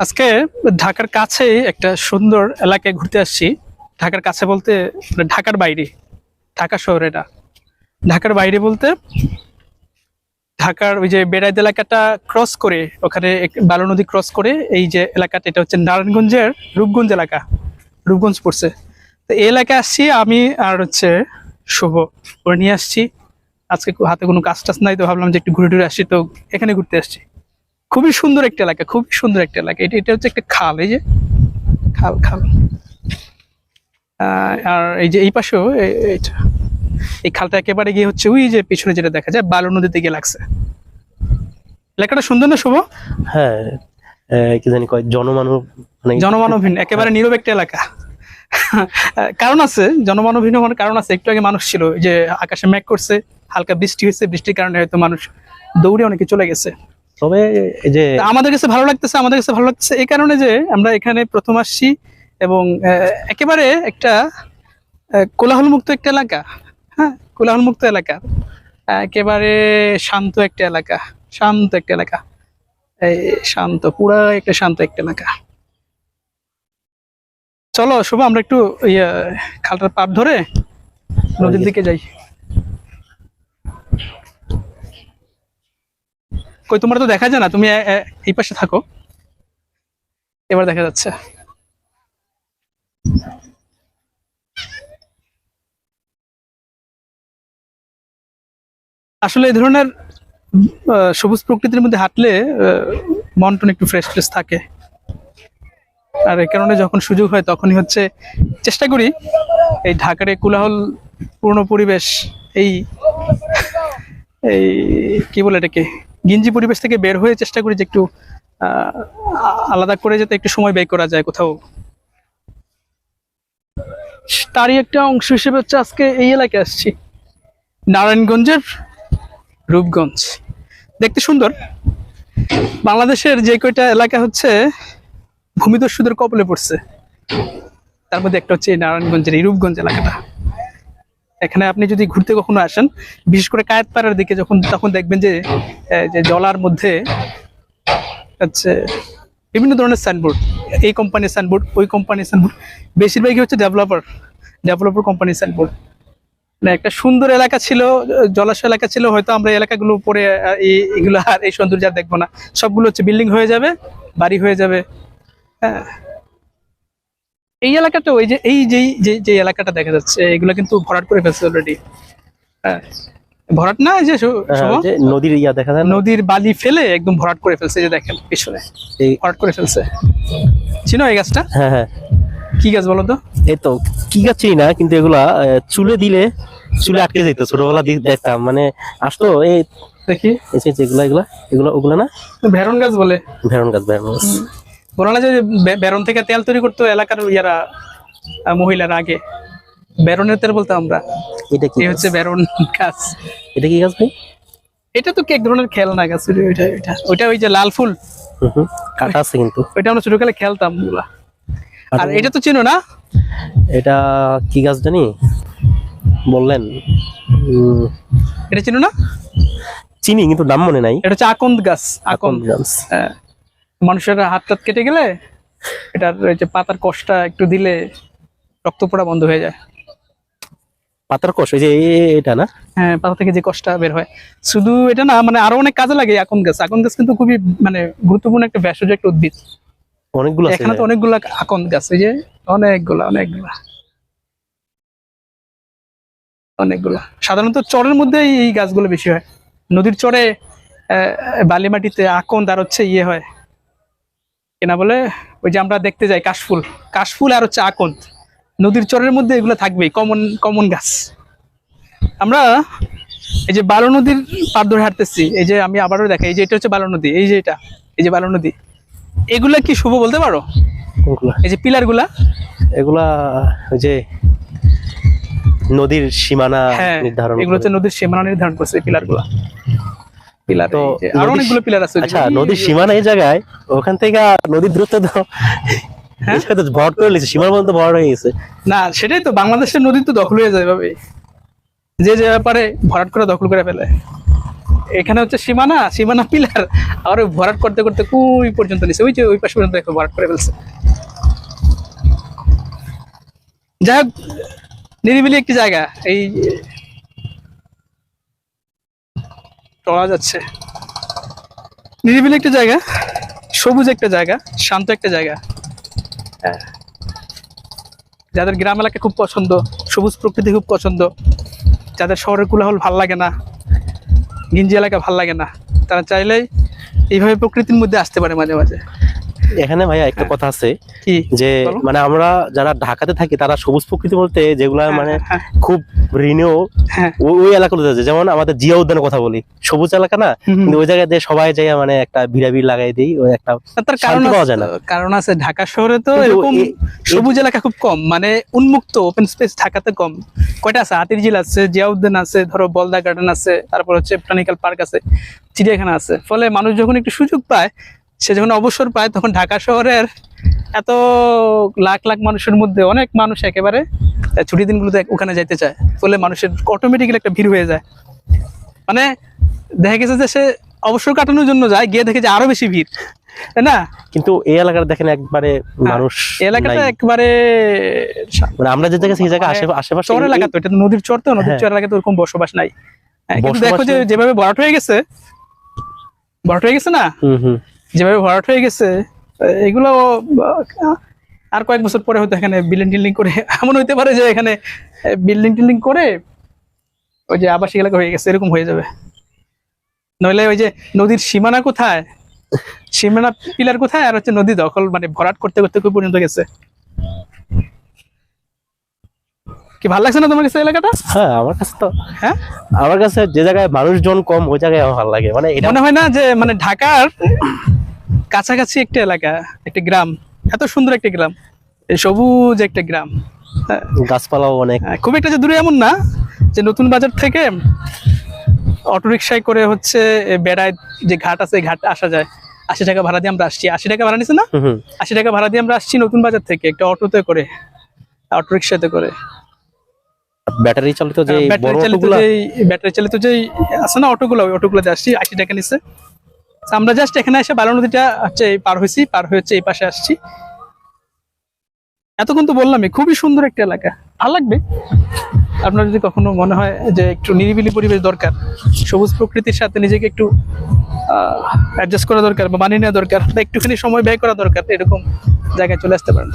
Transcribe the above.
আজকে ঢাকার কাছে একটা সুন্দর এলাকায় ঘুরতে আসছি। ঢাকার কাছে বলতে মানে ঢাকার বাইরে, ঢাকা শহর এটা ঢাকার বাইরে বলতে ঢাকার ওই যে বেড়াইদ এলাকাটা ক্রস করে, ওখানে বালু নদী ক্রস করে এই যে এলাকাটা, এটা হচ্ছে নারায়ণগঞ্জের রূপগঞ্জ এলাকা, রূপগঞ্জ পড়ছে। তো এই এলাকায় আসছি আমি আর হচ্ছে শুভ। ওরা নিয়ে আসছি। আজকে হাতে কোনো কাজ টাজ নাই তো ভাবলাম যে একটু ঘুরে টুরে আসছি তো এখানে ঘুরতে আসছি। খুবই সুন্দর একটা এলাকা খুবই সুন্দর একটা এলাকা। এটা এটা হচ্ছে একটা খাল এই যে? খাল খাল। আর এই যে এই পাশেও এইটা। এই খালটা একেবারে গিয়ে হচ্ছে ওই যে পিছনে যেটা দেখা যায় বালু নদীতে গিয়ে লাগছে। এলাকাটা সুন্দর না শুভ? হ্যাঁ কি জানি কয় জনমানব মানে জনমানবহীন একেবারে নীরব একটা এলাকা। কারণ আছে জনমানবহীন হওয়ার কারণ আছে একটু আগে মানুষ ছিল যে আকাশে মেঘ করছে হালকা বৃষ্টি হয়েছে বৃষ্টির কারণে হয়তো মানুষ দৌড়ে অনেকে চলে গেছে। তবে এই যে আমাদের কাছে ভালো লাগতেছে আমাদের কাছে ভালো লাগতেছে এই কারণে যে আমরা এখানে প্রথম আসছি এবং একেবারে একটা কোলাহলমুক্ত একটা এলাকা হ্যাঁ কোলাহলমুক্ত এলাকা একেবারে শান্ত একটা এলাকা শান্ত একটা এলাকা এই শান্ত পুরা একটা শান্ত একটা এলাকা। চলো শুভ আমরা একটু ইয়ে খালটার পাপ ধরে নদীর দিকে যাই। কই, তোমার তো দেখা যায় না, তুমি এই পাশে থাকো। এবার দেখা যাচ্ছে। আসলে এই ধরনের সবুজ প্রকৃতির মধ্যে হাঁটলে মন টন একটু ফ্রেশ ফ্রেশ থাকে। আর এই কারণে যখন সুযোগ হয়, তখনই হচ্ছে, চেষ্টা করি এই ঢাকার কোলাহল পূর্ণ পরিবেশ, এই এই, কি বলে এটাকে? গিঞ্জি পরিবেশ থেকে বের হয়ে চেষ্টা করি যে একটু আলাদা করে যাতে একটু সময় ব্যয় করা যায় কোথাও। তারই একটা অংশ হিসেবে হচ্ছে আজকে এই এলাকায় আসছি। নারায়ণগঞ্জের রূপগঞ্জ। দেখতে সুন্দর। বাংলাদেশের যে কয়টা এলাকা হচ্ছে, ভূমিদস্যুদের কবলে পড়ছে। তার মধ্যে একটা হচ্ছে নারায়ণগঞ্জের এই রূপগঞ্জ এলাকাটা। এখানে আপনি যদি ঘুরতে কখনো আসেন, বিশেষ করে কায়েতপাড়ার দিকে যখন, তখন দেখবেন যে জলার মধ্যে আচ্ছা বিভিন্ন ধরনের সাইনবোর্ড এই কোম্পানির সাইনবোর্ড ওই কোম্পানির সাইনবোর্ড বেশিরভাগই হচ্ছে ডেভেলপার ডেভেলপার কোম্পানির সাইনবোর্ড মানে একটা সুন্দর এলাকা ছিল, জলাশয় এলাকা ছিল, হয়তো আমরা এলাকাগুলো পরে এগুলো আর এই সৌন্দর্য আর দেখব না। সবগুলো হচ্ছে বিল্ডিং হয়ে যাবে, বাড়ি হয়ে যাবে হ্যাঁ। এই এলাকাটা ওই যে এই যেই যে যে এলাকাটা দেখা যাচ্ছে এগুলো কিন্তু ভরাট করে ফেলছে অলরেডি হ্যাঁ। ভরাট না যে হ্যাঁ, যে নদীর ইয়া দেখা যায় নদীর বালি ফেলে একদম ভরাট করে ফেলছে যে দেখেন পিছনে। এই ভরাট করে ফেলছে। চিনো এই গাছটা? হ্যাঁ হ্যাঁ। কি গাছ বলো তো? এই তো কি গাছ চিনি না কিন্তু এগুলা চুলে দিলে চুলে আটকে যেত ছোটবেলা দেখতাম। মানে আসতো এই দেখি। যেগুলা এগুলা এগুলো ওগুলা না? ভেরন গাছ বলে। ভেড়ন গাছ ভেরন গাছ। না যে বেরন থেকে তেল তৈরি করতো এলাকার ইয়ারা মহিলারা আগে। বেরনের তেল বলতাম আমরা। এটা কি হচ্ছে বেরন গাছ। এটা কি গাছ ভাই? এটা তো এক ধরনের খেলনা গাছ ওইটা ওইটা। ওই যে লাল ফুল। কাটা আছে কিন্তু। ওইটা আমরা ছোটকালে খেলতাম ওগুলা। আর এটা তো চিনো না? এটা কি গাছ জানি? বললেন। উম, এটা চিনো না? চিনি কিন্তু নাম মনে নাই। এটা হচ্ছে আকন্দ গাছ আকন্দ। আকন্দ গাছ। হ্যাঁ। মানুষের হাত টাত কেটে গেলে এটার যে পাতার কষটা একটু দিলে রক্ত পড়া বন্ধ হয়ে যায়। পাতার কষ ওই যে এটা না? হ্যাঁ পাতা থেকে যে কষটা বের হয়। শুধু এটা না মানে আরও অনেক কাজে লাগে আকন গাছ। আকন গাছ কিন্তু খুবই মানে গুরুত্বপূর্ণ একটা ভেষজ একটা উদ্ভিদ। অনেকগুলো এখানে তো অনেকগুলা আকন গাছ এই যে অনেকগুলা অনেকগুলা। অনেকগুলা। সাধারণত চরের মধ্যে এই গাছগুলো বেশি হয়। নদীর চরে বালি মাটিতে আকন্দ আর হচ্ছে ইয়ে হয়। কেনা বলে ওই যে আমরা দেখতে যাই কাশফুল। কাশফুল আর হচ্ছে আকন্দ। নদীর চরের মধ্যে এগুলো থাকবেই কমন কমন গাছ। আমরা এই যে বালো নদীর পার ধরে হাঁটতেছি এই যে আমি আবারও দেখাই এই যে এটা হচ্ছে বালো নদী এই যে এটা এই যে বালো নদী। এগুলা কি শুভ বলতে পারো? এই যে পিলারগুলা এগুলা ওই যে নদীর সীমানা হ্যাঁ নির্ধারণ এগুলো হচ্ছে নদীর সীমানা নির্ধারণ করছে পিলারগুলা পিলার তো আরও অনেকগুলো পিলার আছে। আচ্ছা নদীর সীমানা এই জায়গায় ওখান থেকে নদীর দূরত্ব তো হ্যাঁ? এই জায়গায় তো ভরাট করে নিয়েছে সীমার পর্যন্ত ভরাট হয়ে গেছে। না সেটাই তো বাংলাদেশের নদী তো দখল হয়ে যায় ভাবে। যে যে ব্যাপারে ভরাট করে দখল করে ফেলে। এখানে হচ্ছে সীমানা সীমানা পিলার আর ওই ভরাট করতে করতে কুই পর্যন্ত নিছে। ওই যে ওই পাশ পর্যন্ত ভরাট করে ফেলছে। যাই হোক নিরিবিলি একটি জায়গা। এই টলা যাচ্ছে। নিরিবিলি একটা জায়গা সবুজ একটা জায়গা শান্ত একটা জায়গা। হ্যাঁ। যাদের গ্রাম এলাকা খুব পছন্দ সবুজ প্রকৃতি খুব পছন্দ যাদের শহরের কোলাহল ভালো লাগে না গিঞ্জি এলাকা ভালো লাগে না তারা চাইলেই এইভাবে প্রকৃতির মধ্যে আসতে পারে মাঝে মাঝে। এখানে ভাইয়া একটা কথা আছে যে মানে আমরা যারা ঢাকাতে থাকি তারা সবুজ প্রকৃতি বলতে যেগুলা মানে হ্যাঁ, খুব ঋণেও হ্যাঁ। ওই আছে। যেমন আমাদের জিয়া উদ্যানের কথা বলি। সবুজ এলাকা না। কিন্তু ওই জায়গায় দিয়ে সবাই যাই মানে একটা ভিড়াভিড় লাগাই দিই ওই একটা শান্তি পাওয়া আছে- যায় না। কারণ আছে ঢাকা শহরে তো এরকম সবুজ এলাকা খুব কম। মানে উন্মুক্ত ওপেন স্পেস ঢাকাতে কম। কয়টা আছে? হাতির ঝিল আছে জিয়া উদ্যান আছে ধরো বলদা গার্ডেন আছে তারপর হচ্ছে প্রাণিকাল পার্ক আছে চিড়িয়াখানা আছে। ফলে মানুষ যখন একটু সুযোগ পায় সে যখন অবসর পায় তখন ঢাকা শহরের এত লাখ লাখ মানুষের মধ্যে অনেক মানুষ একেবারে ছুটির দিনগুলোতে ওখানে যাইতে চায়। ফলে মানুষের অটোমেটিক্যালি একটা ভিড় হয়ে যায়। মানে দেখা গেছে যে সে অবসর কাটানোর জন্য যায় গিয়ে দেখে যে আরও বেশি ভিড়। তাই না? কিন্তু এই এলাকার দেখেন একবারে মানুষ এলাকাটা একবারে মানে আমরা যে জায়গায় সেই জায়গায় মানে আশেপাশে চর এলাকা তো এটা তো নদীর চর তো নদীর হ্যাঁ। চর এলাকাতে ওরকম বসবাস নাই। হ্যাঁ, কিন্তু দেখো যে যেভাবে ভরাট হয়ে গেছে ভরাট হয়ে গেছে না? হুম হুম। যেভাবে ভরাট হয়ে গেছে এগুলো আর কয়েক বছর পরে হয়তো এখানে বিল্ডিং টিল্ডিং করে এমন হইতে পারে যে এখানে বিল্ডিং টিল্ডিং করে ওই যে আবাসিক এলাকা হয়ে গেছে এরকম হয়ে যাবে। নইলে ওই যে নদীর সীমানা কোথায়? সীমানা পিলার কোথায়? আর হচ্ছে নদী দখল মানে ভরাট করতে করতে কই পর্যন্ত গেছে? কি ভালো লাগছে না তোমার কাছে এলাকাটা? হ্যাঁ আমার কাছে তো হ্যাঁ? আমার কাছে যে জায়গায় মানুষজন কম ওই জায়গায় আমার ভালো লাগে। মানে এটা মনে হয় না যে মানে ঢাকার কাছাকাছি একটা এলাকা একটা গ্রাম এত সুন্দর একটা গ্রাম এই সবুজ একটা গ্রাম হ্যাঁ, গাছপালাও অনেক। হ্যাঁ, খুব একটা যে দূরে এমন না যে নতুন বাজার থেকে অটোরিকশায় করে হচ্ছে বেড়ায় যে ঘাট আছে ঘাট আসা যায়। আশি টাকা ভাড়া দিয়ে আমরা আসছি। আশি টাকা ভাড়া নিছে না? আশি টাকা ভাড়া দিয়ে আমরা আসছি নতুন বাজার থেকে একটা অটোতে করে অটোরিকশাতে করে। ব্যাটারি চালিত যে ব্যাটারি চালিত যেই ব্যাটারি চালিত যেই আছে না অটোগুলো ওই অটোগুলোতে আসছি। আশি টাকা নিচ্ছে আমরা জাস্ট এখানে এসে বারো নদীটা হচ্ছে পার হয়েছি, পার হয়েছে এই পাশে আসছি। এতক্ষণ তো বললামই, খুবই সুন্দর একটা এলাকা। ভালো লাগবে? আপনার যদি কখনো মনে হয় যে একটু নিরিবিলি পরিবেশ দরকার, সবুজ প্রকৃতির সাথে নিজেকে একটু অ্যাডজাস্ট করা দরকার বা মানিয়ে নেওয়া দরকার বা একটুখানি সময় ব্যয় করা দরকার, এরকম জায়গায় চলে আসতে পারেন।